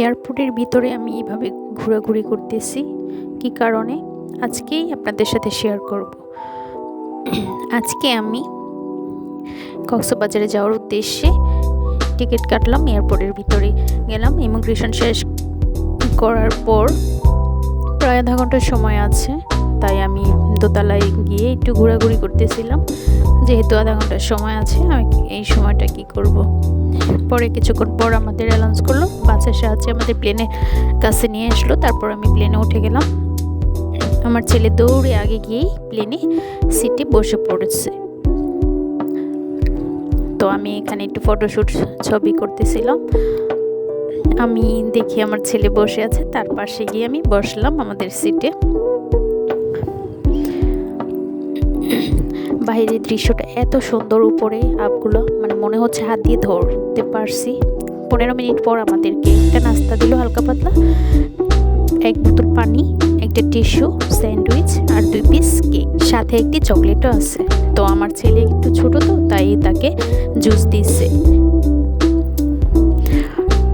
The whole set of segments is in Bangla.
এয়ারপোর্টের ভিতরে আমি এইভাবে ঘোরাঘুরি করতেছি। কি কারণে? আজকেই আপনাদের সাথে শেয়ার করব। আজকে আমি কক্সবাজারে যাওয়ার উদ্দেশ্যে টিকিট কাটলাম, এয়ারপোর্টের ভিতরে গেলাম। ইমিগ্রেশন শেষ করার পর প্রায় আধা ঘণ্টার সময় আছে, তাই আমি দোতলায় গিয়ে একটু ঘোরাঘুরি করতেছিলাম। যেহেতু আধা ঘণ্টার সময় আছে, আমি এই সময়টা কি করব। পরে কিছুক্ষণ পর আমাদের অ্যালাউন্স করল, বাসের সাহায্যে আমাদের প্লেনে কাছে নিয়ে আসলো, তারপর আমি প্লেনে উঠে গেলাম। আমার ছেলে দৌড়ে আগে গিয়েই প্লেনে সিটে বসে পড়েছে। তো আমি এখানে একটু ফটোশ্যুট ছবি করতেছিলাম। আমি দেখি আমার ছেলে বসে আছে, তার পাশে গিয়ে আমি বসলাম আমাদের সিটে বাইরের দৃশ্যটা এত সুন্দর উপরে আপগুলো মানে মনে হচ্ছে হাত দিয়ে ধরতে পারছি। পনেরো মিনিট পর আমাদেরকে একটা নাস্তা দিল হালকা পাতলা, এক বোতল পানি, একটা টিস্যু, স্যান্ডউইচ আর দুই পিস কেক। সাথে একটি চকলেটও আছে। তো আমার ছেলে একটু ছোট তো, তাই তাকে জুস দিচ্ছে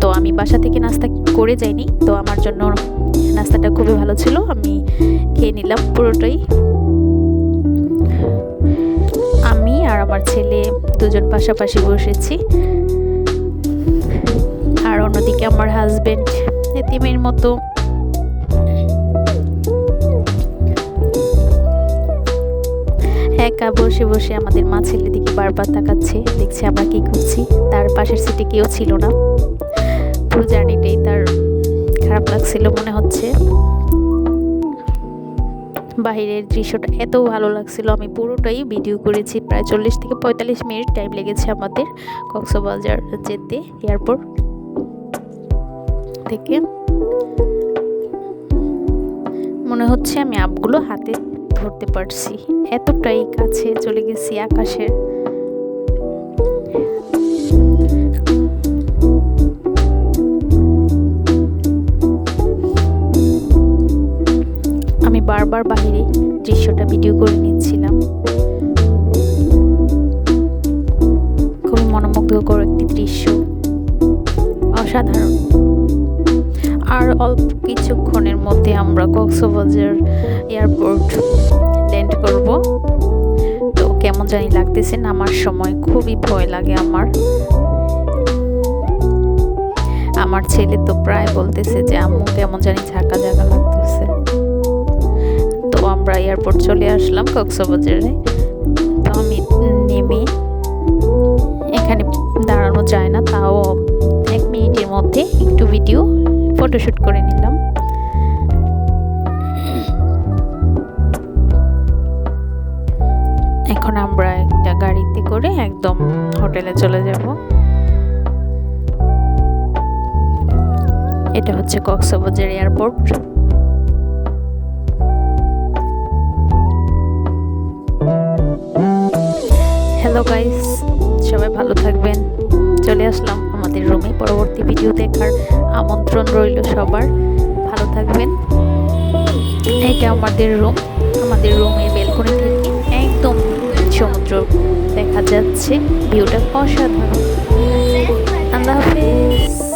তো আমি বাসা থেকে নাস্তা করে যাইনি, তো আমার জন্য নাস্তাটা খুবই ভালো ছিল। আমি খেয়ে নিলাম পুরোটাই। আমি আর আমার ছেলে দুজন পাশাপাশি বসেছি। আর অন্যদিকে আমার হাজবেন্ড এতিমের মতো। একা বসে বসে আমাদের মা ছেলের দিকে বারবার তাকাচ্ছে, দেখছে আমরা কি করছি। তার পাশের সিটে কেউ ছিল না। পুরো জার্নিটাই তার খারাপ লাগছিল মনে হচ্ছে। বাহিরের দৃশ্যটা এত ভালো লাগছিল। আমি পুরোটাই ভিডিও করেছি। প্রায় চল্লিশ থেকে পঁয়তাল্লিশ মিনিট টাইম লেগেছে আমাদের কক্সবাজার যেতে এয়ারপোর্ট থেকে। মনে হচ্ছে আমি আপগুলো হাতে ধরতে পারছি। এতটাই কাছে চলে গেছি আকাশের আমি বারবার বাহিরে দৃশ্যটা ভিডিও করে নিচ্ছিলাম। খুবই মনোমুগ্ধকর একটি দৃশ্য। অসাধারণ। আর অল্প কিছুক্ষণের মধ্যে আমরা কক্সবাজার এয়ারপোর্ট ল্যান্ড করব। তো কেমন জানি লাগতেছে নামার সময় খুবই ভয় লাগে আমার। আমার ছেলে তো প্রায় বলতেছে যে, আম্মু, কেমন জানি ঝাঁকা ঝাঁকা লাগতেছে। এয়ারপোর্ট চলে আসলাম কক্সবাজারে। তো আমি নেমে এখানে দাঁড়ানো যায় না, তাও এক মিনিটের মধ্যে একটু ভিডিও ফটোশ্যুট করে নিলাম। এখন আমরা একটা গাড়িতে করে একদম হোটেলে চলে যাব। এটা হচ্ছে কক্সবাজার এয়ারপোর্ট। হ্যালো গাইস সবাই ভালো থাকবেন। চলে আসলাম আমাদের রুমে পরবর্তী ভিডিও দেখার আমন্ত্রণ রইল সবার। ভালো থাকবেন। এটা আমাদের রুম আমাদের রুমের বেলকনি থেকে একদম সমুদ্র দেখা যাচ্ছে। ভিউটা অসাধারণ। আল্লাহ হাফেজ।